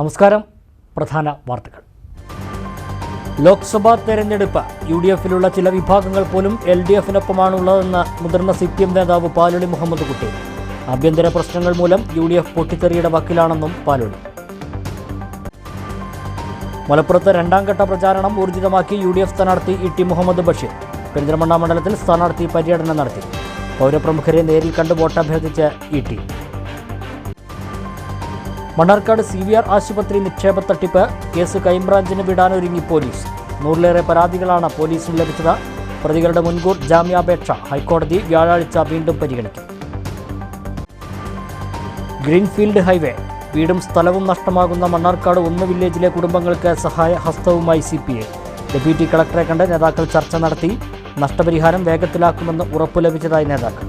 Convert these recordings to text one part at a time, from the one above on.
നമസ്കാരം. പ്രധാന വാർത്തകൾ. ലോക്സഭാ തെരഞ്ഞെടുപ്പ് യു ഡി എഫിലുള്ള ചില വിഭാഗങ്ങൾ പോലും എൽ ഡി എഫിനൊപ്പമാണുള്ളതെന്ന് മുതിർന്ന സി പി എം നേതാവ് പാലൊളി മുഹമ്മദ് കുട്ടി. ആഭ്യന്തര പ്രശ്നങ്ങൾ മൂലം യു ഡി എഫ് പൊട്ടിത്തെറിയുടെ വക്കിലാണെന്നും പാലൊളി മലപ്പുറത്ത് രണ്ടാം ഘട്ട പ്രചാരണം ഊർജിതമാക്കി യു ഡി എഫ് സ്ഥാനാർത്ഥി ഇ ടി മുഹമ്മദ് ബഷീർ. പെരിന്തൽമണ്ണ മണ്ഡലത്തിൽ സ്ഥാനാർത്ഥി പര്യടനം നടത്തി. പൗരപ്രമുഖരെ നേരിൽ കണ്ട് വോട്ടഭ്യർത്ഥിച്ച് E T. Mannarkkad C V R ആശുപത്രി നിക്ഷേപ തട്ടിപ്പ്. കേസ് ക്രൈംബ്രാഞ്ചിന് വിടാനൊരുങ്ങി പോലീസ്. നൂറിലേറെ പരാതികളാണ് പോലീസിന് ലഭിച്ചത്. പ്രതികളുടെ മുൻകൂർ ജാമ്യാപേക്ഷ ഹൈക്കോടതി വ്യാഴാഴ്ച വീണ്ടും പരിഗണിക്കും. Greenfield highway. വീടും സ്ഥലവും നഷ്ടമാകുന്ന മണ്ണാർക്കാട് ഒന്ന് വില്ലേജിലെ കുടുംബങ്ങൾക്ക് സഹായ ഹസ്തവുമായി സി പി ഐ. ഡെപ്യൂട്ടി കളക്ടറെ കണ്ട് നേതാക്കൾ ചർച്ച നടത്തി. നഷ്ടപരിഹാരം വേഗത്തിലാക്കുമെന്ന് ഉറപ്പു ലഭിച്ചതായി നേതാക്കൾ.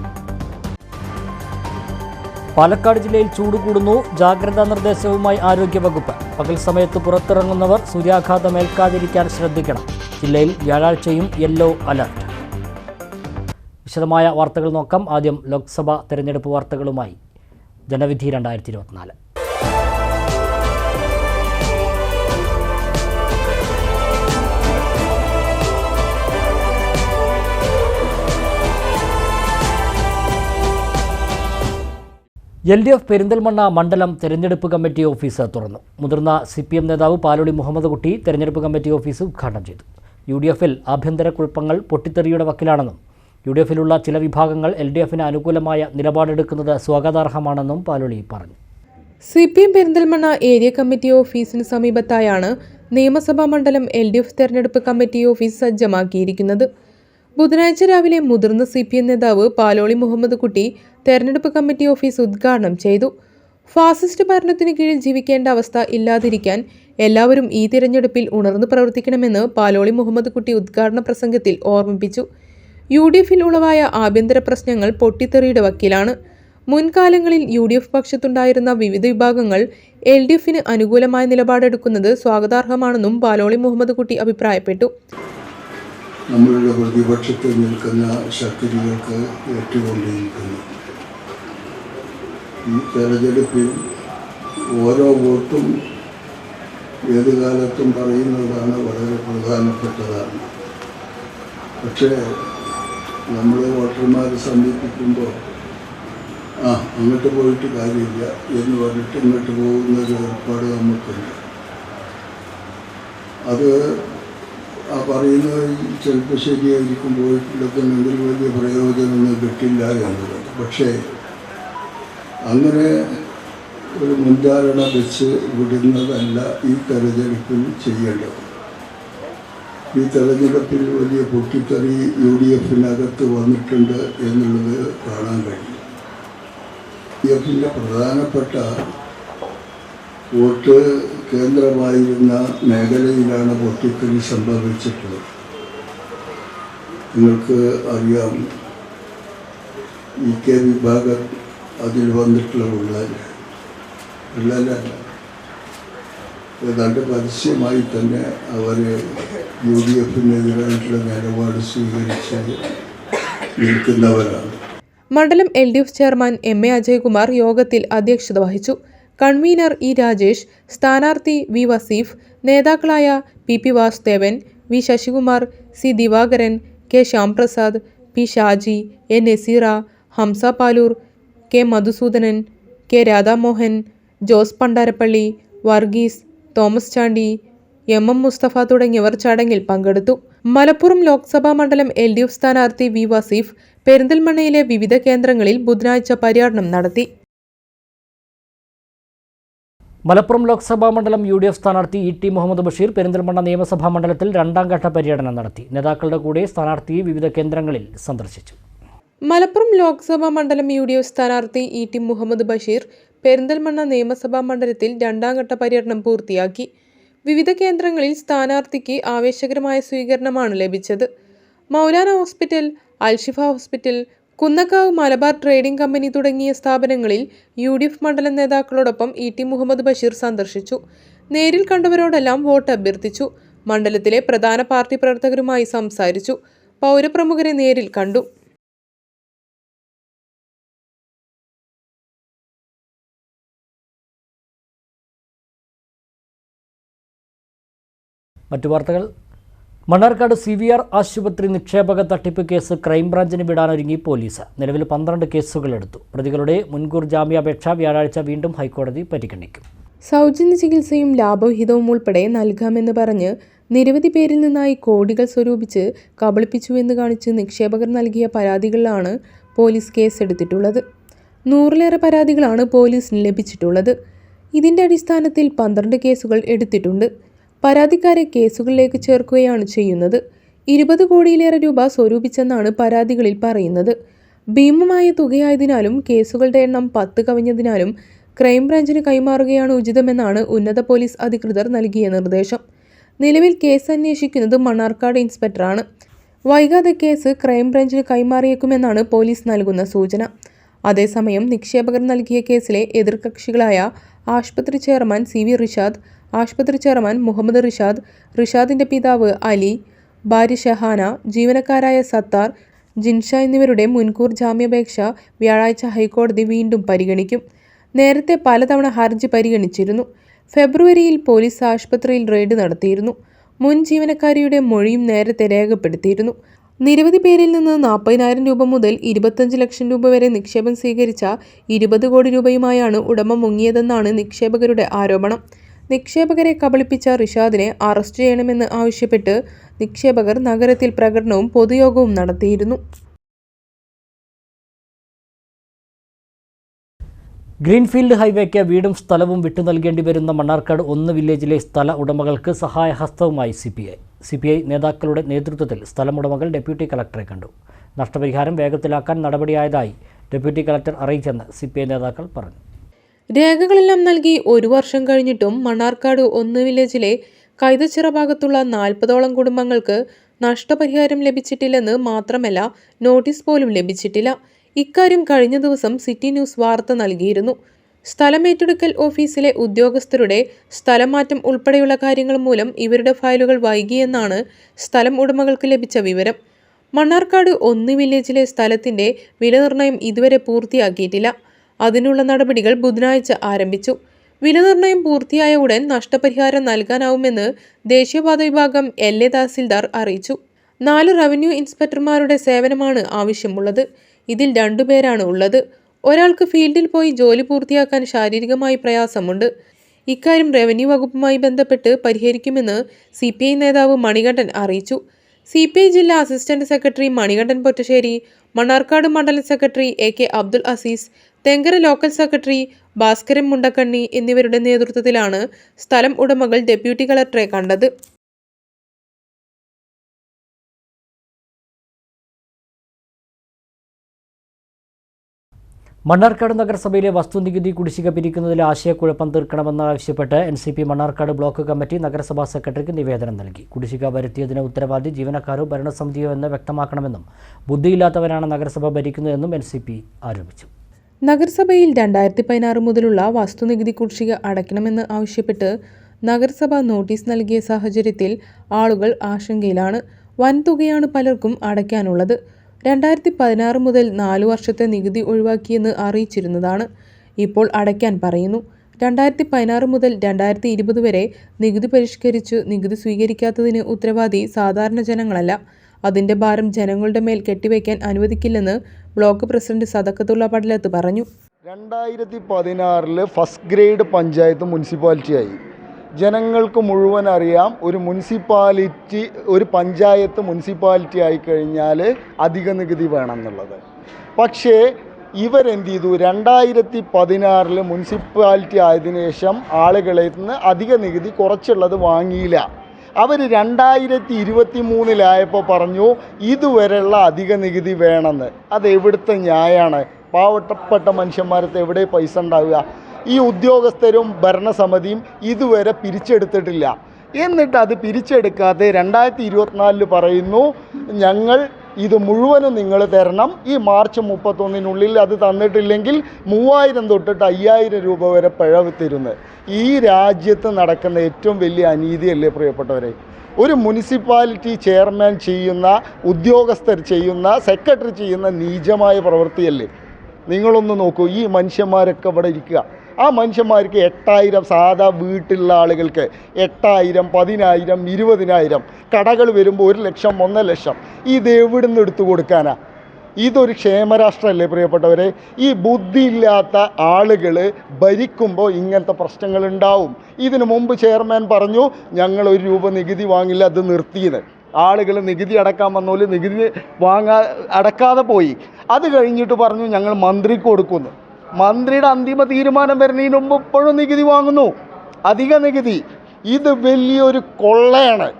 പാലക്കാട് ജില്ലയിൽ ചൂട് കൂടുന്നു. ജാഗ്രതാ നിർദ്ദേശവുമായി ആരോഗ്യവകുപ്പ്. പകൽ സമയത്ത് പുറത്തിറങ്ങുന്നവർ സൂര്യാഘാതം ഏൽക്കാതിരിക്കാൻ ശ്രദ്ധിക്കണം. ജില്ലയിൽ വ്യാഴാഴ്ചയും യെല്ലോ അലർട്ട്. വിശദമായ വാർത്തകൾ നോക്കാം. ആദ്യം ലോക്സഭാ തെരഞ്ഞെടുപ്പ് വാർത്തകളുമായി. ജനവിധി രണ്ടായിരത്തി ഇരുപത്തിനാല്. എൽ ഡി എഫ് പെരിന്തൽമണ്ണ മണ്ഡലം തെരഞ്ഞെടുപ്പ് കമ്മിറ്റി ഓഫീസ് തുറന്നു. മുതിർന്ന സി പി എം നേതാവ് പാലോളി മുഹമ്മദ് കുട്ടി തെരഞ്ഞെടുപ്പ് കമ്മിറ്റി ഓഫീസ് ഉദ്ഘാടനം ചെയ്തു. യു ഡി എഫിൽ ആഭ്യന്തര കുഴപ്പങ്ങൾ പൊട്ടിത്തെറിയുടെ വക്കിലാണെന്നും യു ഡി എഫിലുള്ള ചില വിഭാഗങ്ങൾ എൽ ഡി എഫിന് അനുകൂലമായ നിലപാടെടുക്കുന്നത് സ്വാഗതാർഹമാണെന്നും പാലോളി പറഞ്ഞു. C P M Perinthalmanna area committee ഓഫീസിന് സമീപത്തായാണ് നിയമസഭാ മണ്ഡലം എൽ ഡി എഫ് തെരഞ്ഞെടുപ്പ് കമ്മിറ്റി ഓഫീസ് സജ്ജമാക്കിയിരിക്കുന്നത്. ബുധനാഴ്ച രാവിലെ മുതിർന്ന സി പി എം നേതാവ് പാലോളി മുഹമ്മദ് കുട്ടി തെരഞ്ഞെടുപ്പ് കമ്മിറ്റി ഓഫീസ് ഉദ്ഘാടനം ചെയ്തു. ഫാസിസ്റ്റ് ഭരണത്തിന് കീഴിൽ ജീവിക്കേണ്ട അവസ്ഥ ഇല്ലാതിരിക്കാൻ എല്ലാവരും ഈ തിരഞ്ഞെടുപ്പിൽ ഉണർന്നു പ്രവർത്തിക്കണമെന്ന് പാലോളി മുഹമ്മദ് കുട്ടി ഉദ്ഘാടന പ്രസംഗത്തിൽ ഓർമ്മിപ്പിച്ചു. യു ഡി എഫിൽ ഉളവായ ആഭ്യന്തര പ്രശ്നങ്ങൾ പൊട്ടിത്തെറിയുടെ വക്കീലാണ്. മുൻകാലങ്ങളിൽ യു ഡി എഫ് പക്ഷത്തുണ്ടായിരുന്ന വിവിധ വിഭാഗങ്ങൾ എൽ ഡി എഫിന് അനുകൂലമായ നിലപാടെടുക്കുന്നത് സ്വാഗതാർഹമാണെന്നും പാലോളി മുഹമ്മദ് കുട്ടി അഭിപ്രായപ്പെട്ടു. നമ്മളുടെ പ്രതിപക്ഷത്തിൽ നിൽക്കുന്ന ശക്തികൾക്ക് ഏറ്റുകൊണ്ടിരിക്കുന്നു. ഈ തെരഞ്ഞെടുപ്പിൽ ഓരോ വോട്ടും ഏത് കാലത്തും പറയുന്നതാണ് വളരെ പ്രധാനപ്പെട്ടതാണ്. പക്ഷേ നമ്മൾ വോട്ടർമാരെ സമീപിക്കുമ്പോൾ ആ അങ്ങോട്ട് പോയിട്ട് കാര്യമില്ല എന്ന് പറഞ്ഞിട്ട് ഇങ്ങോട്ട് പോകുന്നൊരു ഏർപ്പാട് നമുക്കുണ്ട്. അത് പറയുന്നത് ചിലപ്പോൾ ശരിയായിരിക്കും പോയിട്ടുണ്ടെങ്കിൽ വലിയ പ്രയോജനമൊന്നും കിട്ടില്ല എന്നുള്ളത്. പക്ഷേ അങ്ങനെ ഒരു മുൻധാരണ വെച്ച് വിടുന്നതല്ല ഈ തെരഞ്ഞെടുപ്പിൽ ചെയ്യേണ്ടത്. ഈ തെരഞ്ഞെടുപ്പിൽ വലിയ പൊട്ടിത്തെറി യു ഡി എഫിനകത്ത് വന്നിട്ടുണ്ട് എന്നുള്ളത് കാണാൻ കഴിയും. എഫിന്റെ പ്രധാനപ്പെട്ട വോട്ട് കേന്ദ്രമായിരുന്ന മേഖലയിലാണ് പൊട്ടിത്തെറി സംഭവിച്ചിട്ടുള്ളത്. നിങ്ങൾക്ക് അറിയാം ഇ കെ വിഭാഗം അതിൽ വന്നിട്ടുള്ള ഉള്ളൽ ഉള്ളാലല്ല ഏതാണ്ട് പരസ്യമായി തന്നെ അവർ യു ഡി എഫിനെതിരായിട്ടുള്ള നിലപാട് സ്വീകരിച്ച് നിൽക്കുന്നവരാണ്. മണ്ഡലം L D F chairman M A Ajaykumar യോഗത്തിൽ അധ്യക്ഷത വഹിച്ചു. കൺവീനർ ഇ രാജേഷ് സ്ഥാനാർത്ഥി വി വസീഫ് നേതാക്കളായ P P Vasudevan V Sasikumar C Divakaran K Shyamprasad P Shaji A Naseera Hamsa Paloor K Madhusoodanan K Radhamohan Jose Pandarappally Varghese Thomas Chandy M M Musthafa തുടങ്ങിയവർ ചടങ്ങിൽ പങ്കെടുത്തു. മലപ്പുറം ലോക്സഭാ മണ്ഡലം L D F സ്ഥാനാർത്ഥി V Vaseef പെരിന്തൽമണ്ണയിലെ വിവിധ കേന്ദ്രങ്ങളിൽ ബുധനാഴ്ച പര്യടനം നടത്തി. മലപ്പുറം ലോക്സഭാ മണ്ഡലം യു ഡി എഫ് സ്ഥാനാർത്ഥി ഇ ടി മുഹമ്മദ് ബഷീർ പെരിന്തൽമണ്ണ നിയമസഭാ മണ്ഡലത്തിൽ രണ്ടാം ഘട്ട പര്യടനം നടത്തി. നേതാക്കളുടെ കൂടെ സ്ഥാനാർത്ഥി വിവിധ കേന്ദ്രങ്ങളിൽ സന്ദർശിച്ചു. മലപ്പുറം ലോക്സഭാ മണ്ഡലം യു ഡി എഫ് സ്ഥാനാർത്ഥി ഇ ടി മുഹമ്മദ് ബഷീർ പെരിന്തൽമണ്ണ നിയമസഭാ മണ്ഡലത്തിൽ രണ്ടാം ഘട്ട പര്യടനം പൂർത്തിയാക്കി. വിവിധ കേന്ദ്രങ്ങളിൽ സ്ഥാനാർത്ഥിക്ക് ആവേശകരമായ സ്വീകരണമാണ് ലഭിച്ചത്. Moulana hospital Al Shifa hospital Kunnakkavu Malabar trading company തുടങ്ങിയ സ്ഥാപനങ്ങളിൽ യു ഡി എഫ് മണ്ഡലം നേതാക്കളോടൊപ്പം ഇ ടി മുഹമ്മദ് ബഷീർ സന്ദർശിച്ചു. നേരിൽ കണ്ടവരോടെല്ലാം വോട്ട് അഭ്യർത്ഥിച്ചു. മണ്ഡലത്തിലെ പ്രധാന പാർട്ടി പ്രവർത്തകരുമായി സംസാരിച്ചു. പൗരപ്രമുഖരെ നേരിൽ കണ്ടു. മറ്റു വാർത്തകൾ മണ്ണാർക്കാട് സി വി ആർ ആശുപത്രി നിക്ഷേപക തട്ടിപ്പ് കേസ് ക്രൈംബ്രാഞ്ചിന് വിടാനൊരുങ്ങി പോലീസ്. നിലവിൽ പന്ത്രണ്ട് കേസുകൾ എടുത്തു. പ്രതികളുടെ മുൻകൂർ ജാമ്യാപേക്ഷ വ്യാഴാഴ്ച വീണ്ടും ഹൈക്കോടതി പരിഗണിക്കും. സൗജന്യ ചികിത്സയും ലാഭവിഹിതവും ഉൾപ്പെടെ നൽകാമെന്ന് പറഞ്ഞ് നിരവധി പേരിൽ നിന്നായി കോടികൾ സ്വരൂപിച്ച് കബളിപ്പിച്ചുവെന്ന് കാണിച്ച് നിക്ഷേപകർ നൽകിയ പരാതികളിലാണ് പോലീസ് കേസെടുത്തിട്ടുള്ളത്. നൂറിലേറെ പരാതികളാണ് പോലീസിന് ലഭിച്ചിട്ടുള്ളത്. ഇതിന്റെ അടിസ്ഥാനത്തിൽ പന്ത്രണ്ട് കേസുകൾ എടുത്തിട്ടുണ്ട്. പരാതിക്കാരെ കേസുകളിലേക്ക് ചേർക്കുകയാണ് ചെയ്യുന്നത്. ഇരുപത് കോടിയിലേറെ രൂപ സ്വരൂപിച്ചെന്നാണ് പരാതികളിൽ പറയുന്നത്. ഭീമമായ തുകയായതിനാലും കേസുകളുടെ എണ്ണം പത്ത് കവിഞ്ഞതിനാലും ക്രൈംബ്രാഞ്ചിന് കൈമാറുകയാണ് ഉചിതമെന്നാണ് ഉന്നത പോലീസ് അധികൃതർ നൽകിയ നിർദ്ദേശം. നിലവിൽ കേസ് അന്വേഷിക്കുന്നത് മണ്ണാർക്കാട് ഇൻസ്പെക്ടറാണ്. വൈകാതെ കേസ് ക്രൈംബ്രാഞ്ചിന് കൈമാറിയേക്കുമെന്നാണ് പോലീസ് നൽകുന്ന സൂചന. അതേസമയം നിക്ഷേപകർ നൽകിയ കേസിലെ എതിർകക്ഷികളായ ആശുപത്രി ചെയർമാൻ സി വി റിഷാദ് ആശുപത്രി ചെയർമാൻ മുഹമ്മദ് റിഷാദ് റിഷാദിന്റെ പിതാവ് അലി ഭാര്യ ഷഹാന ജീവനക്കാരായ സത്താർ ജിൻഷ എന്നിവരുടെ മുൻകൂർ ജാമ്യാപേക്ഷ വ്യാഴാഴ്ച ഹൈക്കോടതി വീണ്ടും പരിഗണിക്കും. നേരത്തെ പലതവണ ഹർജി പരിഗണിച്ചിരുന്നു. ഫെബ്രുവരിയിൽ പോലീസ് ആശുപത്രിയിൽ റെയ്ഡ് നടത്തിയിരുന്നു. മുൻ ജീവനക്കാരിയുടെ മൊഴിയും നേരത്തെ രേഖപ്പെടുത്തിയിരുന്നു. നിരവധി പേരിൽ നിന്ന് നാൽപ്പതിനായിരം രൂപ മുതൽ ഇരുപത്തഞ്ച് ലക്ഷം രൂപ വരെ നിക്ഷേപം സ്വീകരിച്ച ഇരുപത് കോടി രൂപയുമായാണ് ഉടമ മുങ്ങിയതെന്നാണ് നിക്ഷേപകരുടെ ആരോപണം. നിക്ഷേപകരെ കബളിപ്പിച്ച റിഷാദിനെ അറസ്റ്റ് ചെയ്യണമെന്ന് ആവശ്യപ്പെട്ട് നിക്ഷേപകർ നഗരത്തിൽ പ്രകടനവും പൊതുയോഗവും നടത്തിയിരുന്നു. ഗ്രീൻഫീൽഡ് ഹൈവേക്ക് വീടും സ്ഥലവും വിട്ടു നൽകേണ്ടി വരുന്ന മണ്ണാർക്കാട് ഒന്ന് വില്ലേജിലെ സ്ഥല ഉടമകൾക്ക് സഹായഹസ്തവുമായി സി സി പി ഐ നേതാക്കളുടെ നേതൃത്വത്തിൽ സ്ഥലമുടമകൾ ഡെപ്യൂട്ടി കളക്ടറെ കണ്ടു. നഷ്ടപരിഹാരം വേഗത്തിലാക്കാൻ നടപടിയായതായി ഡെപ്യൂട്ടി കളക്ടർ അറിയിച്ചെന്ന് സി പി ഐ നേതാക്കൾ പറഞ്ഞു. രേഖകളെല്ലാം നൽകി ഒരു വർഷം കഴിഞ്ഞിട്ടും മണ്ണാർക്കാട് ഒന്ന് വില്ലേജിലെ കൈതച്ചിറ ഭാഗത്തുള്ള നാൽപ്പതോളം കുടുംബങ്ങൾക്ക് നഷ്ടപരിഹാരം ലഭിച്ചിട്ടില്ലെന്ന് മാത്രമല്ല നോട്ടീസ് പോലും ലഭിച്ചിട്ടില്ല. ഇക്കാര്യം കഴിഞ്ഞ ദിവസം സിറ്റി ന്യൂസ് വാർത്ത നൽകിയിരുന്നു. സ്ഥലമേറ്റെടുക്കൽ ഓഫീസിലെ ഉദ്യോഗസ്ഥരുടെ സ്ഥലമാറ്റം ഉൾപ്പെടെയുള്ള കാര്യങ്ങൾ മൂലം ഇവരുടെ ഫയലുകൾ വൈകിയെന്നാണ് സ്ഥലം ഉടമകൾക്ക് ലഭിച്ച വിവരം. മണ്ണാർക്കാട് ഒന്ന് വില്ലേജിലെ സ്ഥലത്തിന്റെ വിലനിർണയം ഇതുവരെ പൂർത്തിയാക്കിയിട്ടില്ല. അതിനുള്ള നടപടികൾ ബുധനാഴ്ച ആരംഭിച്ചു. വിലനിർണയം പൂർത്തിയായ ഉടൻ നഷ്ടപരിഹാരം നൽകാനാവുമെന്ന് ദേശീയപാത വിഭാഗം എൽ എ തഹസിൽദാർ അറിയിച്ചു. നാല് റവന്യൂ ഇൻസ്പെക്ടർമാരുടെ സേവനമാണ് ആവശ്യമുള്ളത്. ഇതിൽ രണ്ടുപേരാണ് ഉള്ളത്. ഒരാൾക്ക് ഫീൽഡിൽ പോയി ജോലി പൂർത്തിയാക്കാൻ ശാരീരികമായി പ്രയാസമുണ്ട്. ഇക്കാര്യം റവന്യൂ വകുപ്പുമായി ബന്ധപ്പെട്ട് പരിഹരിക്കുമെന്ന് സി പി ഐ നേതാവ് മണികണ്ഠൻ അറിയിച്ചു. സി പി ഐ ജില്ലാ അസിസ്റ്റന്റ് സെക്രട്ടറി മണികണ്ഠൻ പൊറ്റശ്ശേരി മണ്ണാർക്കാട് മണ്ഡലം secretary A K Abdul Azeez Thenkara local secretary Bhaskaran Mundakkanni എന്നിവരുടെ നേതൃത്വത്തിലാണ് സ്ഥലം ഉടമകൾ ഡെപ്യൂട്ടി കളക്ടറെ കണ്ടത്. മണ്ണാർക്കാട് നഗരസഭയിലെ വസ്തുനികുതി കുടിശ്ശിക പിരിക്കുന്നതിൽ ആശയക്കുഴപ്പം തീർക്കണമെന്നാവശ്യപ്പെട്ട് N C P Mannarkkad block committee നഗരസഭാ സെക്രട്ടറിക്ക് നിവേദനം നൽകി. കുടിശ്ശിക വരുത്തിയതിന് ഉത്തരവാദി ജീവനക്കാരോ ഭരണസമിതിയോ എന്ന് വ്യക്തമാക്കണമെന്നും ബുദ്ധിയില്ലാത്തവരാണ് നഗരസഭ ഭരിക്കുന്നതെന്നും എൻ സി പി ആരോപിച്ചു. നഗരസഭയിൽ രണ്ടായിരത്തി പതിനാറ് മുതലുള്ള വസ്തുനികുതി കുടിശ്ശിക അടയ്ക്കണമെന്ന് ആവശ്യപ്പെട്ട് നഗരസഭ നോട്ടീസ് നൽകിയ സാഹചര്യത്തിൽ ആളുകൾ ആശങ്കയിലാണ്. വൻതുകയാണ് പലർക്കും അടയ്ക്കാനുള്ളത്. രണ്ടായിരത്തി പതിനാറ് മുതൽ നാലു വർഷത്തെ നികുതി ഒഴിവാക്കിയെന്ന് അറിയിച്ചിരുന്നതാണ്. ഇപ്പോൾ അടയ്ക്കാൻ പറയുന്നു. രണ്ടായിരത്തി പതിനാറ് മുതൽ രണ്ടായിരത്തി ഇരുപത് വരെ നികുതി പരിഷ്കരിച്ചു നികുതി സ്വീകരിക്കാത്തതിന് ഉത്തരവാദി സാധാരണ ജനങ്ങളല്ല. അതിന്റെ ഭാരം ജനങ്ങളുടെ മേൽ കെട്ടിവയ്ക്കാൻ അനുവദിക്കില്ലെന്ന് ബ്ലോക്ക് പ്രസിഡന്റ് സദക്കത്തുള്ള പടലത്ത് പറഞ്ഞു. രണ്ടായിരത്തി പതിനാറിൽ ഫസ്റ്റ് ഗ്രേഡ് പഞ്ചായത്ത് മുനിസിപ്പാലിറ്റി ആയി ജനങ്ങൾക്ക് മുഴുവൻ അറിയാം ഒരു മുനിസിപ്പാലിറ്റി ഒരു പഞ്ചായത്ത് മുനിസിപ്പാലിറ്റി ആയി കഴിഞ്ഞാൽ അധിക നികുതി വേണം എന്നുള്ളത് പക്ഷേ ഇവരെന്ത് ചെയ്തു? രണ്ടായിരത്തി പതിനാറിൽ മുനിസിപ്പാലിറ്റി ആയതിനു ശേഷം ആളുകളിൽ നിന്ന് അധിക നികുതി കുറച്ചുള്ളത് വാങ്ങിയില്ല. അവർ രണ്ടായിരത്തി ഇരുപത്തി മൂന്നിലായപ്പോൾ പറഞ്ഞു ഇതുവരെയുള്ള അധിക നികുതി വേണമെന്ന്. അത് എവിടുത്തെ ന്യായമാണ്? പാവപ്പെട്ട മനുഷ്യന്മാരത്ത് എവിടെ പൈസ ഉണ്ടാവുക? ഈ ഉദ്യോഗസ്ഥരും ഭരണസമിതിയും ഇതുവരെ പിരിച്ചെടുത്തിട്ടില്ല. എന്നിട്ട് അത് പിരിച്ചെടുക്കാതെ രണ്ടായിരത്തി ഇരുപത്തിനാലിൽ പറയുന്നു ഞങ്ങൾ ഇത് മുഴുവനും നിങ്ങൾ തരണം. ഈ മാർച്ച് മുപ്പത്തൊന്നിനുള്ളിൽ അത് തന്നിട്ടില്ലെങ്കിൽ മൂവായിരം തൊട്ടിട്ട് അയ്യായിരം രൂപ വരെ പിഴവ് തരുന്നത് ഈ രാജ്യത്ത് നടക്കുന്ന ഏറ്റവും വലിയ അനീതിയല്ലേ പ്രിയപ്പെട്ടവരെ? ഒരു മുനിസിപ്പാലിറ്റി ചെയർമാൻ ചെയ്യുന്ന ഉദ്യോഗസ്ഥർ ചെയ്യുന്ന സെക്രട്ടറി ചെയ്യുന്ന നീചമായ പ്രവൃത്തിയല്ലേ? നിങ്ങളൊന്ന് നോക്കൂ ഈ മനുഷ്യന്മാരൊക്കെ ഇവിടെ ഇരിക്കുക. ആ മനുഷ്യന്മാർക്ക് എട്ടായിരം സാധാ വീട്ടിലുള്ള ആളുകൾക്ക് എട്ടായിരം പതിനായിരം ഇരുപതിനായിരം കടകൾ വരുമ്പോൾ ഒരു ലക്ഷം ഒന്നര ലക്ഷം. ഇത് എവിടെ നിന്ന് എടുത്തു കൊടുക്കാനാ? ഇതൊരു ക്ഷേമരാഷ്ട്രമല്ലേ പ്രിയപ്പെട്ടവരെ? ഈ ബുദ്ധിയില്ലാത്ത ആളുകൾ ഭരിക്കുമ്പോൾ ഇങ്ങനത്തെ പ്രശ്നങ്ങൾ ഉണ്ടാവും. ഇതിനു മുമ്പ് ചെയർമാൻ പറഞ്ഞു ഞങ്ങൾ ഒരു രൂപ നികുതി വാങ്ങില്ല അത് നിർത്തിയത് ആളുകൾ നികുതി അടക്കാൻ വന്നോൽ നികുതി വാങ്ങാ അടക്കാതെ പോയി. അത് കഴിഞ്ഞിട്ട് പറഞ്ഞു ഞങ്ങൾ മന്ത്രിക്ക് കൊടുക്കുന്നു മന്ത്രിയുടെ അന്തിമ തീരുമാനം വരുന്നതിന് മുമ്പ് ഇപ്പോഴും നികുതി വാങ്ങുന്നു. അധിക നികുതി. ഇത് വലിയൊരു കൊള്ളയാണ്.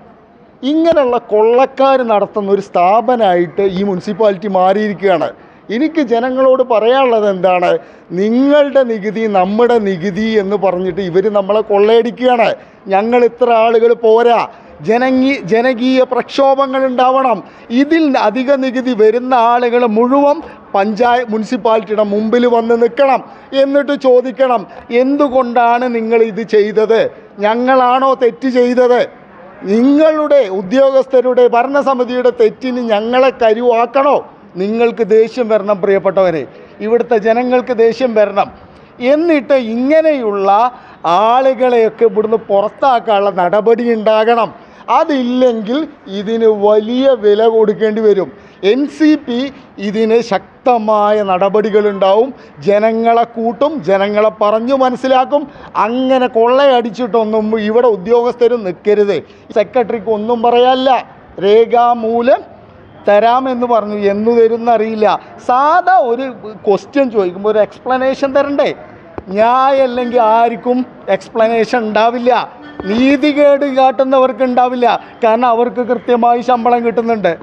ഇങ്ങനെയുള്ള കൊള്ളക്കാർ നടത്തുന്ന ഒരു സ്ഥാപനമായിട്ട് ഈ മുനിസിപ്പാലിറ്റി മാറിയിരിക്കുകയാണ്. എനിക്ക് ജനങ്ങളോട് പറയാനുള്ളത് എന്താണ്? നിങ്ങളുടെ നികുതി നമ്മുടെ നികുതി എന്ന് പറഞ്ഞിട്ട് ഇവർ നമ്മളെ കൊള്ളയടിക്കുകയാണ്. ഞങ്ങൾ ഇത്ര ആളുകൾ പോരാ. ജനങ്ങീ ജനകീയ പ്രക്ഷോഭങ്ങൾ ഉണ്ടാവണം. ഇതിൽ അധിക നികുതി വരുന്ന ആളുകൾ മുഴുവൻ പഞ്ചായത്ത് മുനിസിപ്പാലിറ്റിയുടെ മുമ്പിൽ വന്ന് നിൽക്കണം. എന്നിട്ട് ചോദിക്കണം എന്തുകൊണ്ടാണ് നിങ്ങൾ ഇത് ചെയ്തത്? ഞങ്ങളാണോ തെറ്റ് ചെയ്തത്? നിങ്ങളുടെ ഉദ്യോഗസ്ഥരുടെ ഭരണസമിതിയുടെ തെറ്റിന് ഞങ്ങളെ കരുവാക്കണോ? നിങ്ങൾക്ക് ദേഷ്യം വരണം പ്രിയപ്പെട്ടവരെ. ഇവിടുത്തെ ജനങ്ങൾക്ക് ദേഷ്യം വരണം. എന്നിട്ട് ഇങ്ങനെയുള്ള ആളുകളെയൊക്കെ ഇവിടുന്ന് പുറത്താക്കാനുള്ള നടപടി ഉണ്ടാകണം. അതില്ലെങ്കിൽ ഇതിന് വലിയ വില കൊടുക്കേണ്ടി വരും. എൻ സി പി ഇതിന് ശക്തമായ നടപടികളുണ്ടാവും. ജനങ്ങളെ കൂട്ടും ജനങ്ങളെ പറഞ്ഞു മനസ്സിലാക്കും. അങ്ങനെ കൊള്ളയടിച്ചിട്ടൊന്നും ഇവിടെ ഉദ്യോഗസ്ഥരും നിൽക്കരുത്. സെക്രട്ടറിക്ക് ഒന്നും പറയാല്ല രേഖാമൂലം തരാമെന്ന് പറഞ്ഞു. എന്ന് തരുന്നറിയില്ല. സാധാ ഒരു ക്വസ്റ്റ്യൻ ചോദിക്കുമ്പോൾ ഒരു എക്സ്പ്ലനേഷൻ തരണ്ടേ? ന്യായമല്ലെങ്കിൽ ആർക്കും എക്സ്പ്ലനേഷൻ ഉണ്ടാവില്ല. നീതികേട് കാട്ടുന്നവർക്ക് ഉണ്ടാവില്ല. കാരണം അവർക്ക് കൃത്യമായി ശമ്പളം കിട്ടുന്നുണ്ട്.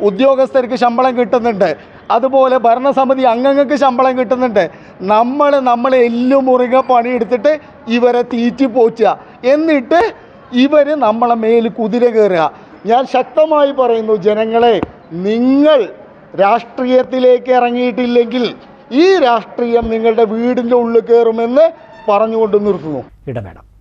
ഉദ്യോഗസ്ഥർക്ക് ശമ്പളം കിട്ടുന്നുണ്ട്. അതുപോലെ ഭരണസമിതി അംഗങ്ങൾക്ക് ശമ്പളം കിട്ടുന്നുണ്ട്. നമ്മൾ നമ്മൾ എല്ലു മുറുകെ പണിയെടുത്തിട്ട് ഇവരെ തീറ്റി പോച്ചുക എന്നിട്ട് ഇവർ നമ്മളെ മേൽ കുതിര കയറുക. ഞാൻ ശക്തമായി പറയുന്നു ജനങ്ങളെ നിങ്ങൾ രാഷ്ട്രീയത്തിലേക്ക് ഇറങ്ങിയിട്ടില്ലെങ്കിൽ ഈ രാഷ്ട്രീയം നിങ്ങളുടെ വീടിന്റെ ഉള്ളിൽ കയറുമെന്ന് പറഞ്ഞുകൊണ്ട് നിർത്തുന്നു. ഇടവേണം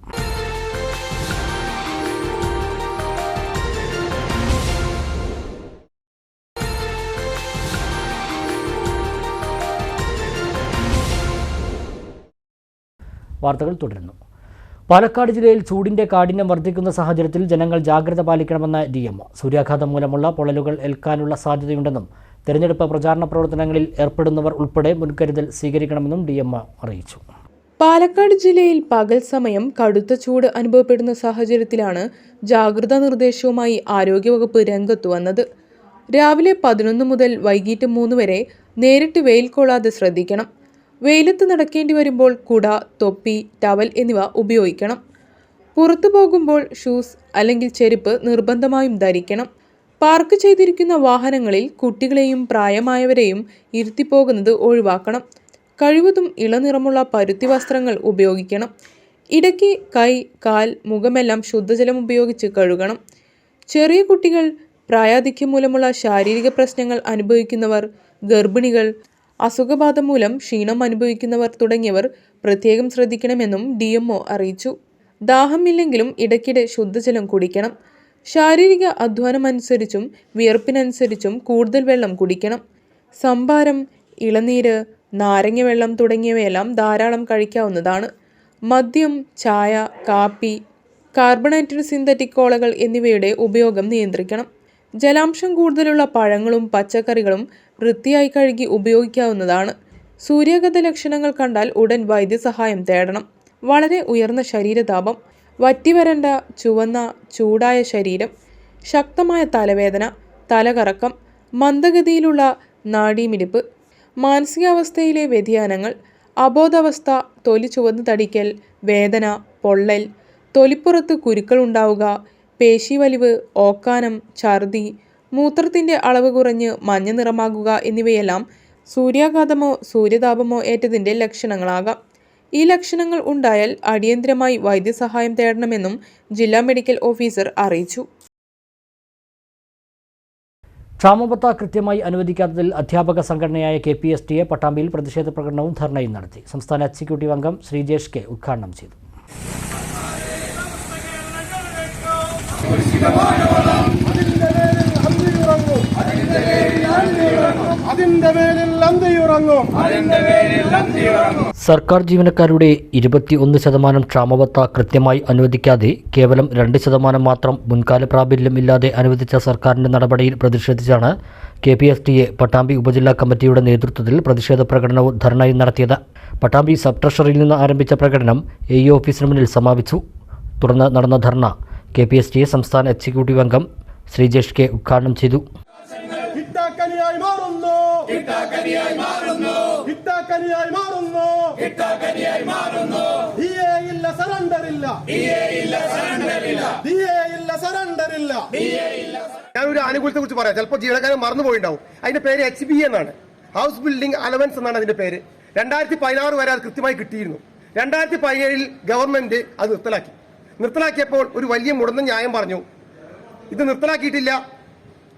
വാർത്തകൾ തുടരുന്നു. പാലക്കാട് ജില്ലയിൽ ചൂടിന്റെ കാഠിന്യം വർദ്ധിക്കുന്ന സാഹചര്യത്തിൽ ജനങ്ങൾ ജാഗ്രത പാലിക്കണമെന്ന ഡി എം സൂര്യാഘാതം മൂലമുള്ള പൊള്ളലുകൾ ഏൽക്കാനുള്ള സാധ്യതയുണ്ടെന്നും തെരഞ്ഞെടുപ്പ് പ്രചാരണ പ്രവർത്തനങ്ങളിൽ ഏർപ്പെടുന്നവർ ഉൾപ്പെടെ മുൻകരുതൽ സ്വീകരിക്കണമെന്നും ഡി അറിയിച്ചു. പാലക്കാട് ജില്ലയിൽ പകൽ സമയം കടുത്ത ചൂട് അനുഭവപ്പെടുന്ന സാഹചര്യത്തിലാണ് ജാഗ്രതാ നിർദ്ദേശവുമായി ആരോഗ്യവകുപ്പ് രംഗത്തു വന്നത്. രാവിലെ പതിനൊന്ന് മുതൽ വൈകിട്ട് മൂന്ന് വരെ നേരിട്ട് വെയിൽ കൊള്ളാതെ ശ്രദ്ധിക്കണം. വെയിലത്ത് നടക്കേണ്ടി വരുമ്പോൾ കുട തൊപ്പി ടവൽ എന്നിവ ഉപയോഗിക്കണം. പുറത്തു പോകുമ്പോൾ ഷൂസ് അല്ലെങ്കിൽ ചെരുപ്പ് നിർബന്ധമായും ധരിക്കണം. പാർക്ക് ചെയ്തിരിക്കുന്ന വാഹനങ്ങളിൽ കുട്ടികളെയും പ്രായമായവരെയും ഇരുത്തിപ്പോകുന്നത് ഒഴിവാക്കണം. കഴിവതും ഇളനിറമുള്ള പരുത്തി വസ്ത്രങ്ങൾ ഉപയോഗിക്കണം. ഇടയ്ക്ക് കൈ കാൽ മുഖമെല്ലാം ശുദ്ധജലം ഉപയോഗിച്ച് കഴുകണം. ചെറിയ കുട്ടികൾ പ്രായാധിക്യം മൂലമുള്ള ശാരീരിക പ്രശ്നങ്ങൾ അനുഭവിക്കുന്നവർ ഗർഭിണികൾ അസുഖബാധ മൂലം ക്ഷീണം അനുഭവിക്കുന്നവർ തുടങ്ങിയവർ പ്രത്യേകം ശ്രദ്ധിക്കണമെന്നും ഡി അറിയിച്ചു. ദാഹമില്ലെങ്കിലും ഇടയ്ക്കിടെ ശുദ്ധജലം കുടിക്കണം. ശാരീരിക അധ്വാനമനുസരിച്ചും വിയർപ്പിനനുസരിച്ചും കൂടുതൽ വെള്ളം കുടിക്കണം. സംഭാരം ഇളനീര് നാരങ്ങ വെള്ളം തുടങ്ങിയവയെല്ലാം ധാരാളം കഴിക്കാവുന്നതാണ്. മദ്യം ചായ കാപ്പി കാർബണേറ്റഡ് സിന്തറ്റിക് കോളകൾ എന്നിവയുടെ ഉപയോഗം നിയന്ത്രിക്കണം. ജലാംശം കൂടുതലുള്ള പഴങ്ങളും പച്ചക്കറികളും വൃത്തിയായി കഴുകി ഉപയോഗിക്കാവുന്നതാണ്. സൂര്യാഘാത ലക്ഷണങ്ങൾ കണ്ടാൽ ഉടൻ വൈദ്യസഹായം തേടണം. വളരെ ഉയർന്ന ശരീരതാപം വറ്റിവരണ്ട ചുവന്ന ചൂടായ ശരീരം ശക്തമായ തലവേദന തലകറക്കം മന്ദഗതിയിലുള്ള നാഡീമിടിപ്പ് മാനസികാവസ്ഥയിലെ വ്യതിയാനങ്ങൾ അബോധാവസ്ഥ തൊലി ചുവന്ന് തടിക്കൽ വേദന പൊള്ളൽ തൊലിപ്പുറത്ത് കുരുക്കൾ ഉണ്ടാവുക പേശിവലിവ് ഓക്കാനം ഛർദി മൂത്രത്തിന്റെ അളവ് കുറഞ്ഞ് മഞ്ഞ നിറമാകുക എന്നിവയെല്ലാം സൂര്യാഘാതമോ സൂര്യതാപമോ ഏറ്റതിന്റെ ലക്ഷണങ്ങളാകാം. ഈ ലക്ഷണങ്ങൾ ഉണ്ടായാൽ അടിയന്തരമായി വൈദ്യസഹായം തേടണമെന്നും ജില്ലാ മെഡിക്കൽ ഓഫീസർ അറിയിച്ചു. ക്ഷാമബത്ത കൃത്യമായി അനുവദിക്കാത്തതിൽ അധ്യാപക സംഘടനയായ K P S T A പട്ടാമ്പിയിൽ പ്രതിഷേധ പ്രകടനവും ധർണയും നടത്തി. സംസ്ഥാന എക്സിക്യൂട്ടീവ് അംഗം ശ്രീജേഷ് കെ ഉദ്ഘാടനം ചെയ്തു. അതിന്റെ മേലിൽ അന്തിയുറങ്ങും സർക്കാർ ജീവനക്കാരുടെ ഇരുപത്തി ഒന്ന് ശതമാനം ക്ഷാമബത്ത കൃത്യമായി അനുവദിക്കാതെ കേവലം രണ്ട് ശതമാനം മാത്രം മുൻകാല പ്രാബല്യം ഇല്ലാതെ അനുവദിച്ച സർക്കാരിന്റെ നടപടിയിൽ പ്രതിഷേധിച്ചാണ് K P S T A Pattambi ഉപജില്ലാ കമ്മിറ്റിയുടെ നേതൃത്വത്തിൽ പ്രതിഷേധ പ്രകടനവും ധർണയും നടത്തിയത്. പട്ടാമ്പി സബ് ട്രഷറിയിൽ നിന്ന് ആരംഭിച്ച പ്രകടനം എ ഇ ഓഫീസിന് മുന്നിൽ സമാപിച്ചു. തുടർന്ന് നടന്ന dharna K P S T A സംസ്ഥാന എക്സിക്യൂട്ടീവ് അംഗം ശ്രീജേഷ് കെ ഉദ്ഘാടനം ചെയ്തു. കിട്ടാക്കനിയായി മാറുന്നു. കിട്ടാക്കനിയായി മാറുന്നു. കിട്ടാക്കനിയായി മാറുന്നു. മാറുന്നു ഡിഎ ഇല്ല സറണ്ടർ ഇല്ല ഡിഎ ഇല്ല സറണ്ടർ ഇല്ല ഡിഎ ഇല്ല സറണ്ടർ ഇല്ല ഞാൻ ഒരു ആനുകൂല്യത്തെ കുറിച്ച് പറയാം. ചിലപ്പോൾ ജീവനക്കാരൻ മറന്നുപോയിണ്ടാവും അതിന്റെ പേര് എച്ച് ബി എന്നാണ്. ഹൗസ് ബിൽഡിംഗ് അലവൻസ് എന്നാണ് അതിന്റെ പേര്. രണ്ടായിരത്തി പതിനാറ് വരെ അത് കൃത്യമായി കിട്ടിയിരുന്നു. രണ്ടായിരത്തി പതിനേഴിൽ ഗവൺമെന്റ് അത് നിർത്തലാക്കി. നിർത്തലാക്കിയപ്പോൾ ഒരു വലിയ മുടന്ന ന്യായം പറഞ്ഞു. ഇത് നിർത്തലാക്കിയിട്ടില്ല.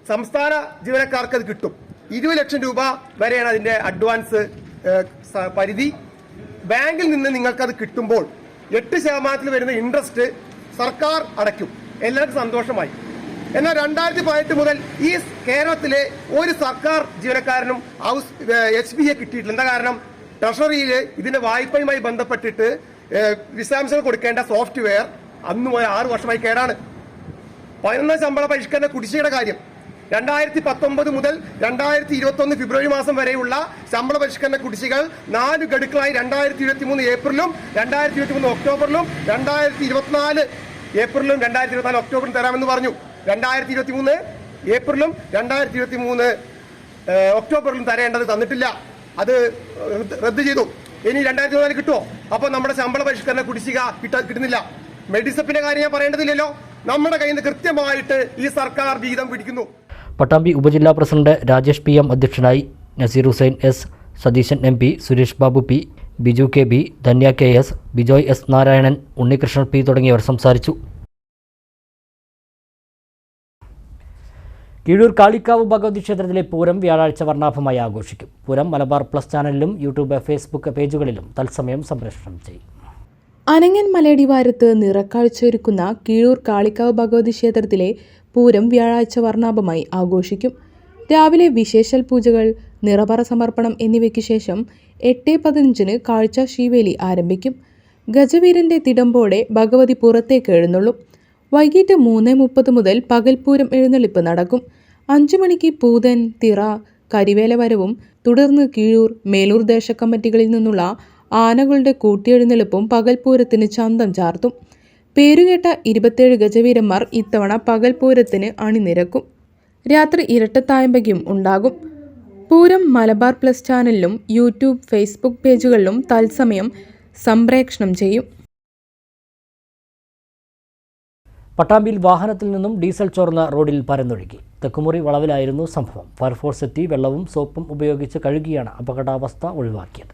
സംസ്ഥാന ജീവനക്കാർക്ക് അത് കിട്ടും. ഇരുപത് ലക്ഷം രൂപ വരെയാണ് അതിന്റെ അഡ്വാൻസ് പരിധി. ബാങ്കിൽ നിന്ന് നിങ്ങൾക്കത് കിട്ടുമ്പോൾ എട്ട് ശതമാനത്തിൽ വരുന്ന ഇൻട്രസ്റ്റ് സർക്കാർ അടയ്ക്കും. എല്ലാവർക്കും സന്തോഷമായി. എന്നാൽ രണ്ടായിരത്തി പതിനെട്ട് മുതൽ ഈ കേരളത്തിലെ ഒരു സർക്കാർ ജീവനക്കാരനും ഹൗസ് എച്ച് ബി എ കിട്ടിയിട്ടില്ല. എന്താ കാരണം? ട്രഷറിയിൽ ഇതിന്റെ വായ്പയുമായി ബന്ധപ്പെട്ടിട്ട് വിശദാംശങ്ങൾ കൊടുക്കേണ്ട സോഫ്റ്റ്വെയർ അന്ന് മുതൽ ആറു വർഷമായി കേടാണ്. പതിനൊന്നാം ശമ്പള പരിഷ്കരണ കുടിശ്ശികയുടെ കാര്യം. രണ്ടായിരത്തി പത്തൊമ്പത് മുതൽ രണ്ടായിരത്തി ഇരുപത്തൊന്ന് ഫെബ്രുവരി മാസം വരെയുള്ള ശമ്പള പരിഷ്കരണ കുടിശ്ശികൾ നാല് ഗഡുക്കളായി രണ്ടായിരത്തി ഇരുപത്തി മൂന്ന് ഏപ്രിലും രണ്ടായിരത്തി ഇരുപത്തി മൂന്ന് ഒക്ടോബറിലും രണ്ടായിരത്തി ഇരുപത്തിനാല് ഏപ്രിലും രണ്ടായിരത്തി ഇരുപത്തിനാല് ഒക്ടോബറിലും തരാമെന്ന് പറഞ്ഞു. രണ്ടായിരത്തി ഇരുപത്തി മൂന്ന് ഏപ്രിലും രണ്ടായിരത്തി ഇരുപത്തി മൂന്ന് ഒക്ടോബറിലും തരേണ്ടത് തന്നിട്ടില്ല. അത് റദ്ദ് ചെയ്തു. ഇനി രണ്ടായിരത്തി ഇരുപത്തിനാല് കിട്ടുമോ അപ്പോൾ നമ്മുടെ ശമ്പള പരിഷ്കരണ കുടിശ്ശിക കിട്ട കിട്ടുന്നില്ല. മെഡിസപ്പിന്റെ കാര്യം ഞാൻ പറയേണ്ടതില്ലല്ലോ. നമ്മുടെ കയ്യിൽ നിന്ന് കൃത്യമായിട്ട് ഈ സർക്കാർ വിഹിതം പിടിക്കുന്നു. പട്ടാമ്പി ഉപജില്ലാ പ്രസിഡന്റ് രാജേഷ് പി എം അധ്യക്ഷനായി Naseer Hussain S Satheesan M P Suresh Babu P Biju K B Dhanya K S Bijoy S Narayanan Unnikrishnan P തുടങ്ങിയവർ സംസാരിച്ചു. കീഴൂർ കാളിക്കാവ് ഭഗവതി ക്ഷേത്രത്തിലെ പൂരം വ്യാഴാഴ്ച വർണാഭമായി ആഘോഷിക്കും. പൂരം മലബാർ പ്ലസ് ചാനലിലും യൂട്യൂബ് ഫേസ്ബുക്ക് പേജുകളിലും തത്സമയം സംപ്രേഷണം ചെയ്യും. അനങ്ങൻ മലയടിവാരത്ത് നിറക്കാഴ്ചയൊരുക്കുന്ന കീഴൂർ കാളിക്കാവ് ഭഗവതി ക്ഷേത്രത്തിലെ പൂരം വ്യാഴാഴ്ച വർണാഭമായി ആഘോഷിക്കും. രാവിലെ വിശേഷൽ പൂജകൾ നിറപറ സമർപ്പണം എന്നിവയ്ക്ക് ശേഷം എട്ട് പതിനഞ്ചിന് കാഴ്ച ശീവേലി ആരംഭിക്കും. ഗജവീരന്റെ തിടമ്പോടെ ഭഗവതി പുറത്തേക്ക് എഴുന്നള്ളും. വൈകിട്ട് മൂന്ന് മുപ്പത് മുതൽ പകൽപൂരം എഴുന്നള്ളിപ്പ് നടക്കും. അഞ്ചു മണിക്ക് പൂതൻ തിറ കരിവേല വരവും തുടർന്ന് കീഴൂർ മേലൂർ ദേശ കമ്മിറ്റികളിൽ നിന്നുള്ള ആനകളുടെ കൂട്ടിയെഴുന്നള്ളിപ്പും പകൽപൂരത്തിന് ചന്തം ചാർത്തും. പേരുകേട്ട ഇരുപത്തേഴ് ഗജവീരന്മാർ ഇത്തവണ പകൽപൂരത്തിന് അണിനിരക്കും. രാത്രി ഇരട്ടത്തായമ്പയ്ക്കും ഉണ്ടാകും. പൂരം മലബാർ പ്ലസ് ചാനലിലും യൂട്യൂബ് ഫേസ്ബുക്ക് പേജുകളിലും തത്സമയം സംപ്രേക്ഷണം ചെയ്യും. പട്ടാമ്പിയിൽ വാഹനത്തിൽ നിന്നും ഡീസൽ ചോർന്ന റോഡിൽ പരന്നൊഴുകി. തെക്കുമുറി വളവിലായിരുന്നു സംഭവം. ഫയർഫോഴ്സ് എത്തി വെള്ളവും സോപ്പും ഉപയോഗിച്ച് കഴുകിയാണ് അപകടാവസ്ഥ ഒഴിവാക്കിയത്.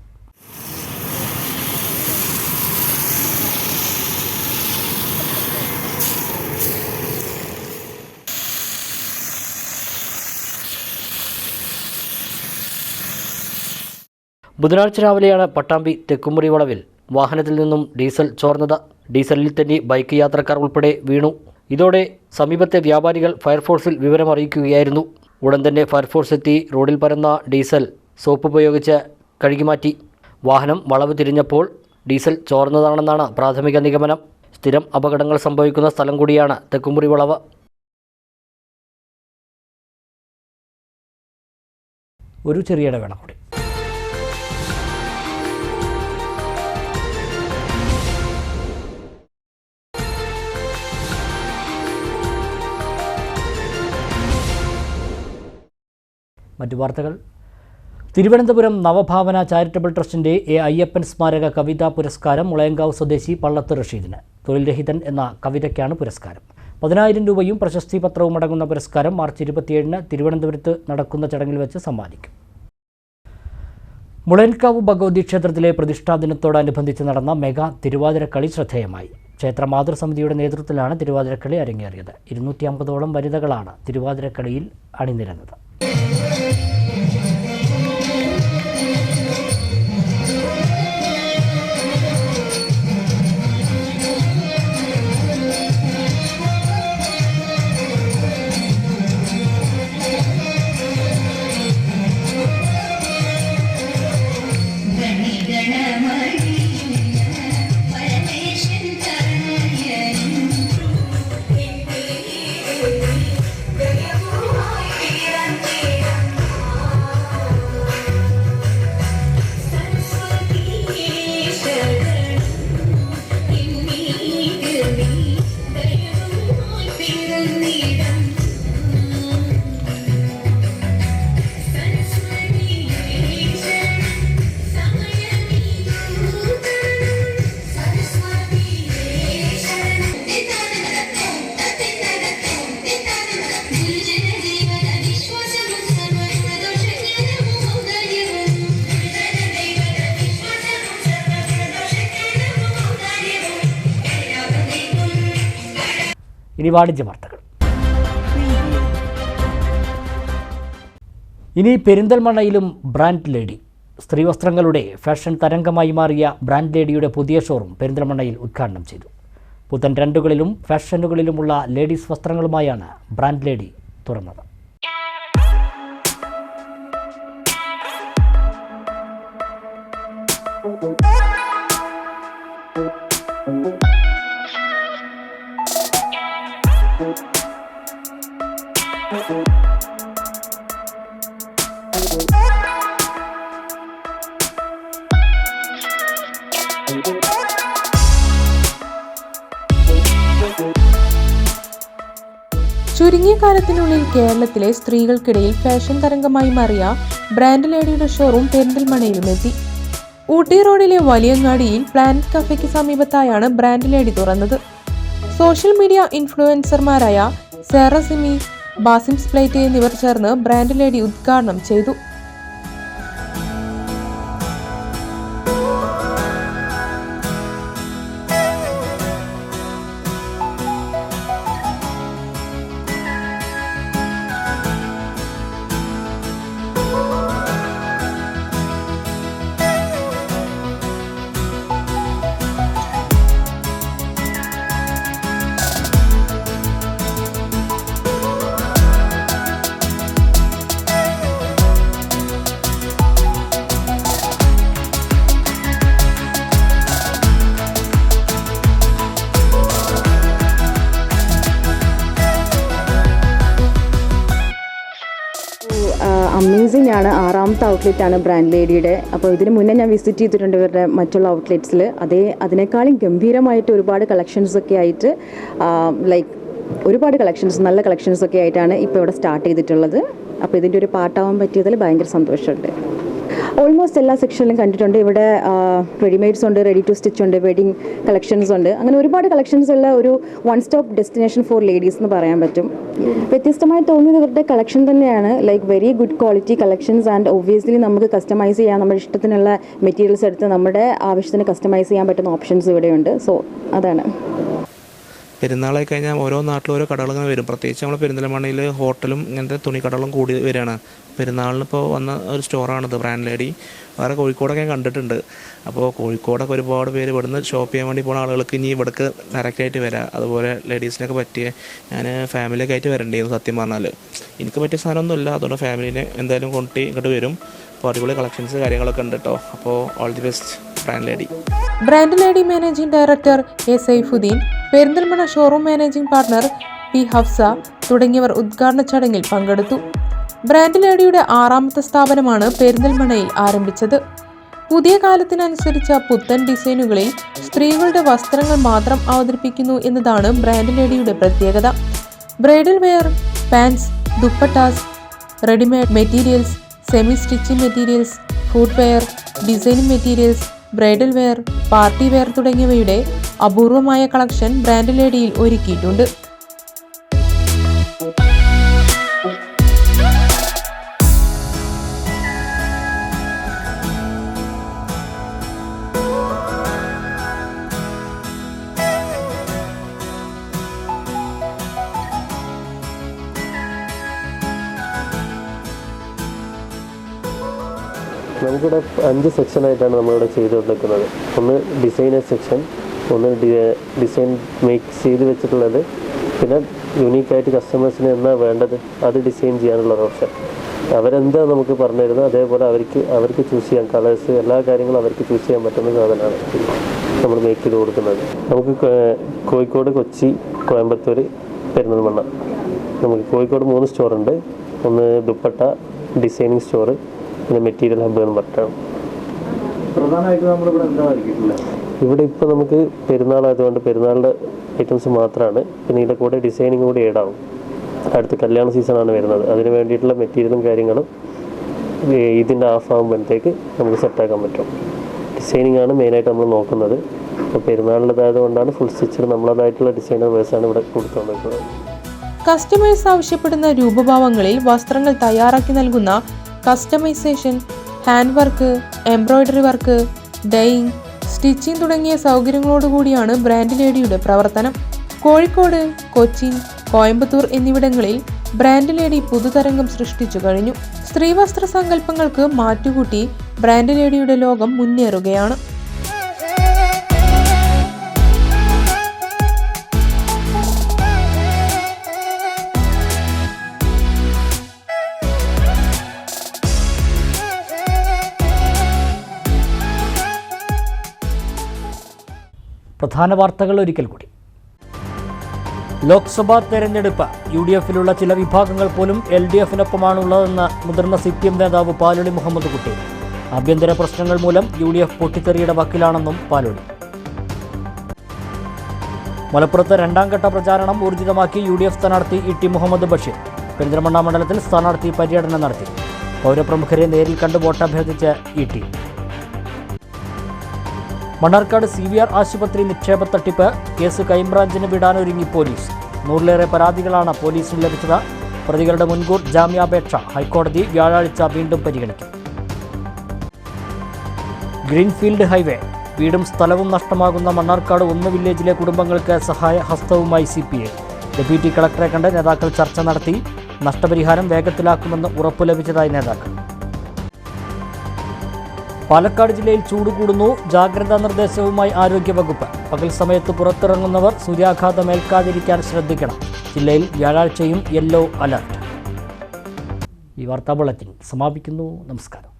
ബുധനാഴ്ച രാവിലെയാണ് പട്ടാമ്പി തെക്കുമുറി വളവിൽ വാഹനത്തിൽ നിന്നും ഡീസൽ ചോർന്നത്. ഡീസലിൽ തന്നെ ബൈക്ക് യാത്രക്കാർ ഉൾപ്പെടെ വീണു. ഇതോടെ സമീപത്തെ വ്യാപാരികൾ ഫയർഫോഴ്സിൽ വിവരം അറിയിക്കുകയായിരുന്നു ഉടൻ തന്നെ ഫയർഫോഴ്സ് എത്തി റോഡിൽ പരന്ന ഡീസൽ സോപ്പ് ഉപയോഗിച്ച് കഴുകിമാറ്റി. വാഹനം വളവ് തിരിഞ്ഞപ്പോൾ ഡീസൽ ചോർന്നതാണെന്നാണ് പ്രാഥമിക നിഗമനം. സ്ഥിരം അപകടങ്ങൾ സംഭവിക്കുന്ന സ്ഥലം കൂടിയാണ് തെക്കുമുറി വളവ്. ഒരു ചെറിയ ഇടവേള കൂടി. മറ്റു വാർത്തകൾ. തിരുവനന്തപുരം നവഭാവന ചാരിറ്റബിൾ ട്രസ്റ്റിന്റെ എ അയ്യപ്പൻ സ്മാരക കവിതാ പുരസ്കാരം മുളയങ്കാവ് സ്വദേശി പള്ളത്ത് റഷീദിന്. തൊഴിൽ രഹിതൻ എന്ന കവിതയ്ക്കാണ് പുരസ്കാരം. പതിനായിരം രൂപയും പ്രശസ്തി പത്രവും അടങ്ങുന്ന പുരസ്കാരം മാർച്ച് ഇരുപത്തിയേഴിന് തിരുവനന്തപുരത്ത് നടക്കുന്ന ചടങ്ങിൽ വെച്ച് സമ്മാനിക്കും. മുളയൻകാവ് ഭഗവതി ക്ഷേത്രത്തിലെ പ്രതിഷ്ഠാ ദിനത്തോടനുബന്ധിച്ച് നടന്ന മെഗാ തിരുവാതിരക്കളി ശ്രദ്ധേയമായി. ക്ഷേത്ര മാതൃസമിതിയുടെ നേതൃത്വത്തിലാണ് തിരുവാതിരക്കളി അരങ്ങേറിയത്. ഇരുന്നൂറ്റി അമ്പതോളം വനിതകളാണ് തിരുവാതിരക്കളിയിൽ അണിനിരന്നത്. Thank you. ഇനി വാണിജ്യ വാർത്തകൾ. ഇനി പെരിന്തൽമണ്ണയിലും ബ്രാൻഡ് ലേഡി. സ്ത്രീവസ്ത്രങ്ങളുടെ ഫാഷൻ തരംഗമായി മാറിയ ബ്രാൻഡ് ലേഡിയുടെ പുതിയ ഷോറൂം പെരിന്തൽമണ്ണയിൽ ഉദ്ഘാടനം ചെയ്തു. പുത്തൻ ട്രെൻഡുകളിലും ഫാഷനുകളിലുമുള്ള ലേഡീസ് വസ്ത്രങ്ങളുമായാണ് ബ്രാൻഡ് ലേഡി തുറന്നത്. ചുരുങ്ങിയ കാലത്തിനുള്ളിൽ കേരളത്തിലെ സ്ത്രീകൾക്കിടയിൽ ഫാഷൻ തരംഗമായി മാറിയ ബ്രാൻഡ് ലേഡിയുടെ ഷോറൂം പെരിന്തൽമണയിലും എത്തി. ഊട്ടി റോഡിലെ വലിയങ്ങാടിയിൽ പ്ലാനറ്റ് കഫേക്ക് സമീപത്തായാണ് ബ്രാൻഡ് ലേഡി തുറന്നത്. സോഷ്യൽ മീഡിയ ഇൻഫ്ലുവൻസർമാരായ സെറസിമി ബാസിംസ് ബാസിം സ്പ്ലൈറ്റ് എന്നിവർ ചേർന്ന് ബ്രാൻഡ് ലേഡി ഉദ്ഘാടനം ചെയ്തു. ആണ് ഔട്ട്ലെറ്റാണ് ബ്രാൻഡ് ലേഡിയുടെ. അപ്പോൾ ഇതിന് മുന്നേ ഞാൻ വിസിറ്റ് ചെയ്തിട്ടുണ്ട് ഇവരുടെ മറ്റുള്ള ഔട്ട്ലെറ്റ്സിൽ അതേ അതിനേക്കാളും ഗംഭീരമായിട്ട് ഒരുപാട് കളക്ഷൻസ് ഒക്കെ ആയിട്ട് ലൈക്ക് ഒരുപാട് കളക്ഷൻസ് നല്ല കളക്ഷൻസ് ഒക്കെ ആയിട്ടാണ് ഇപ്പോൾ ഇവിടെ സ്റ്റാർട്ട് ചെയ്തിട്ടുള്ളത്. അപ്പോൾ ഇതിന്റെ ഒരു പാർട്ടാവാൻ പറ്റിയതിൽ ഭയങ്കര സന്തോഷമുണ്ട്. ഓൾമോസ്റ്റ് എല്ലാ സെക്ഷനിലും കണ്ടിട്ടുണ്ട്. ഇവിടെ റെഡിമെയ്ഡ്സ് ഉണ്ട് റെഡി ടു സ്റ്റിച്ച് ഉണ്ട് വെഡിങ് കളക്ഷൻസ് ഉണ്ട്. അങ്ങനെ ഒരുപാട് കളക്ഷൻസ് ഉള്ള ഒരു one stop destination for ladies എന്ന് പറയാൻ പറ്റും. വ്യത്യസ്തമായി തോന്നിയത് ഇവരുടെ കളക്ഷൻ തന്നെയാണ്. Like very good quality collections and obviously നമുക്ക് കസ്റ്റമൈസ് ചെയ്യാൻ നമ്മുടെ ഇഷ്ടത്തിനുള്ള മെറ്റീരിയൽസ് എടുത്ത് നമ്മുടെ ആവശ്യത്തിന് കസ്റ്റമൈസ് ചെയ്യാൻ പറ്റുന്ന ഓപ്ഷൻസ് ഇവിടെയുണ്ട്. സോ അതാണ്. പെരുന്നാളായി കഴിഞ്ഞാൽ ഓരോ നാട്ടിലും ഓരോ കടകൾ ഇങ്ങനെ വരും. പ്രത്യേകിച്ച് നമ്മൾ പെരിന്തൽമണ്ണയിൽ ഹോട്ടലും ഇങ്ങനത്തെ തുണിക്കടകളും കൂടി വരികയാണ്. പെരുന്നാളിന് ഇപ്പോൾ വന്ന ഒരു സ്റ്റോറാണിത് ബ്രാൻഡ് ലേഡി. വേറെ കോഴിക്കോടൊക്കെ ഞാൻ കണ്ടിട്ടുണ്ട്. അപ്പോൾ കോഴിക്കോടൊക്കെ ഒരുപാട് പേര് ഇവിടുന്ന് ഷോപ്പ് ചെയ്യാൻ വേണ്ടി പോകുന്ന ആളുകൾക്ക് ഇനി ഇവിടേക്ക് ഡയറക്റ്റായിട്ട് വരാം. അതുപോലെ ലേഡീസിനൊക്കെ പറ്റിയ ഞാൻ ഫാമിലിയൊക്കെ ആയിട്ട് വരണ്ടേന്ന് സത്യം പറഞ്ഞാൽ. എനിക്ക് പറ്റിയ സാധനമൊന്നുമില്ല. അതുകൊണ്ട് ഫാമിലിനെ എന്തായാലും കൊണ്ടുപോയി ഇങ്ങോട്ട് വരും. അപ്പോൾ അടിപൊളി കളക്ഷൻസ് കാര്യങ്ങളൊക്കെ ഉണ്ട് കേട്ടോ. അപ്പോൾ all the best brand lady. Brand lady managing director A Saifuddeen Perinthalmanna showroom managing partner P Hafsa തുടങ്ങിയവർ ഉദ്ഘാടന ചടങ്ങിൽ പങ്കെടുത്തു. ബ്രാൻഡ് ലേഡിയുടെ ആറാമത്തെ സ്ഥാപനമാണ് പെരിന്തൽമണ്ണയിൽ ആരംഭിച്ചത്. പുതിയ കാലത്തിനനുസരിച്ച പുത്തൻ ഡിസൈനുകളിൽ സ്ത്രീകളുടെ വസ്ത്രങ്ങൾ മാത്രം അവതരിപ്പിക്കുന്നു എന്നതാണ് ബ്രാൻഡ് ലേഡിയുടെ പ്രത്യേകത. Bridal wear pants dupattas readymade materials semi stitching materials food wear designing materials bridal wear party wear തുടങ്ങിയവയുടെ അപൂർവമായ കളക്ഷൻ ബ്രാൻഡ് ലേഡിയിൽ ഒരുക്കിയിട്ടുണ്ട്. നമുക്കിവിടെ അഞ്ച് സെക്ഷനായിട്ടാണ് നമ്മളിവിടെ ചെയ്തുകൊണ്ടിരിക്കുന്നത്. ഒന്ന് ഡിസൈനർ സെക്ഷൻ ഒന്ന് ഡിസൈൻ മേക്ക് ചെയ്ത് വെച്ചിട്ടുള്ളത്. പിന്നെ യുണീക്കായിട്ട് കസ്റ്റമേഴ്സിന് എന്താ വേണ്ടത് അത് ഡിസൈൻ ചെയ്യാനുള്ള ഒരു ഓപ്ഷൻ അവരെന്താ നമുക്ക് പറഞ്ഞു തരുന്നത്? അതേപോലെ അവർക്ക് അവർക്ക് ചൂസ് ചെയ്യാം. കളേഴ്സ് എല്ലാ കാര്യങ്ങളും അവർക്ക് ചൂസ് ചെയ്യാൻ പറ്റുന്ന സാധനമാണ് നമ്മൾ മേക്ക് ചെയ്ത് കൊടുക്കുന്നത്. നമുക്ക് കോഴിക്കോട് കൊച്ചി കോയമ്പത്തൂർ പെരുന്നൽമണ്ണ നമുക്ക് കോഴിക്കോട് മൂന്ന് സ്റ്റോറുണ്ട് ഒന്ന് ദുപ്പട്ട ഡിസൈനിങ് സ്റ്റോറ് പിന്നെ മെറ്റീരിയൽ ഹബ്ബ് എന്ന് പറഞ്ഞിട്ടാണ് ഒരുക്കിയിട്ടുള്ളത് ഇവിടെ ഇപ്പോൾ നമുക്ക് പെരുന്നാളായതുകൊണ്ട് പെരുന്നാളിന്റെ ഐറ്റംസ് മാത്രമാണ് പിന്നെ ഇതിന്റെ കൂടെ ഡിസൈനിങ് കൂടി ഏഡാവും അടുത്ത കല്യാണ സീസണാണ് വരുന്നത്. അതിന് വേണ്ടിയിട്ടുള്ള മെറ്റീരിയലും കാര്യങ്ങളും ഇതിന്റെ ഹാഫ് ആകുമ്പോഴത്തേക്ക് നമുക്ക് സെറ്റാക്കാൻ പറ്റും. ഡിസൈനിങ് ആണ് മെയിനായിട്ട് നമ്മൾ നോക്കുന്നത്. അപ്പോൾ പെരുന്നാളിന്റെതായത് കൊണ്ടാണ് ഫുൾ സ്റ്റിച്ചിൽ നമ്മളതായിട്ടുള്ള ഡിസൈനേഴ്സാണ് ഇവിടെ കൊടുത്തുകൊണ്ടിരിക്കുന്നത് കസ്റ്റമേഴ്സ് ആവശ്യപ്പെടുന്ന രൂപഭാവങ്ങളിൽ വസ്ത്രങ്ങൾ തയ്യാറാക്കി നൽകുന്ന customisation hand work embroidery work dyeing stitching തുടങ്ങിയ സൗകര്യങ്ങളോടുകൂടിയാണ് ബ്രാൻഡ് ലേഡിയുടെ പ്രവർത്തനം. കോഴിക്കോട് കൊച്ചി കോയമ്പത്തൂർ എന്നിവിടങ്ങളിൽ ബ്രാൻഡ് ലേഡി പുതുതരംഗം സൃഷ്ടിച്ചു കഴിഞ്ഞു. സ്ത്രീവസ്ത്ര സങ്കല്പങ്ങൾക്ക് മാറ്റുകൂട്ടി ബ്രാൻഡ് ലേഡിയുടെ ലോകം മുന്നേറുകയാണ്. പ്രധാന വാർത്തകൾ ഒരിക്കൽ കൂടി. ലോക്സഭാ തെരഞ്ഞെടുപ്പ് യു ഡി എഫിലുള്ള ചില വിഭാഗങ്ങൾ പോലും എൽ ഡി എഫിനൊപ്പമാണുള്ളതെന്ന് മുതിർന്ന സി പി എം നേതാവ് പാലൊളി മുഹമ്മദ് കുട്ടി. ആഭ്യന്തര പ്രശ്നങ്ങൾ മൂലം യു ഡി എഫ് പൊട്ടിത്തെറിയുടെ വക്കിലാണെന്നും പാലൊളി. മലപ്പുറത്ത് രണ്ടാം ഘട്ട പ്രചാരണം ഊർജിതമാക്കി യു ഡി എഫ് സ്ഥാനാർത്ഥി ഇ ടി മുഹമ്മദ് ബഷീർ. പെരിന്തൽമണ്ണ മണ്ഡലത്തിൽ സ്ഥാനാർത്ഥി പര്യടനം നടത്തി. പൗരപ്രമുഖരെ നേരിൽ കണ്ട് വോട്ടഭ്യർത്ഥിച്ച് E T. Mannarkkad C V R ആശുപത്രി നിക്ഷേപ തട്ടിപ്പ്. കേസ് ക്രൈംബ്രാഞ്ചിന് വിടാനൊരുങ്ങി പോലീസ്. നൂറിലേറെ പരാതികളാണ് പോലീസിന് ലഭിച്ചത്. പ്രതികളുടെ മുൻകൂർ ജാമ്യാപേക്ഷ ഹൈക്കോടതി വ്യാഴാഴ്ച വീണ്ടും പരിഗണിക്കും. Greenfield highway. വീടും സ്ഥലവും നഷ്ടമാകുന്ന മണ്ണാർക്കാട് ഒന്ന് വില്ലേജിലെ കുടുംബങ്ങൾക്ക് സഹായ ഹസ്തവുമായി സി പി ഐ. ഡെപ്യൂട്ടി കളക്ടറെ കണ്ട് നേതാക്കൾ ചർച്ച നടത്തി. നഷ്ടപരിഹാരം വേഗത്തിലാക്കുമെന്ന് ഉറപ്പു ലഭിച്ചതായി നേതാക്കൾ. പാലക്കാട് ജില്ലയിൽ ചൂട് കൂടുന്നു. ജാഗ്രതാ നിർദ്ദേശവുമായി ആരോഗ്യവകുപ്പ്. പകൽ സമയത്ത് പുറത്തിറങ്ങുന്നവർ സൂര്യാഘാതമേൽക്കാതിരിക്കാൻ ശ്രദ്ധിക്കണം. ജില്ലയിൽ വ്യാഴാഴ്ചയും യെല്ലോ അലർട്ട്. ഈ വാർത്താ ബുള്ളറ്റിൻ സമാപിക്കുന്നു. നമസ്കാരം.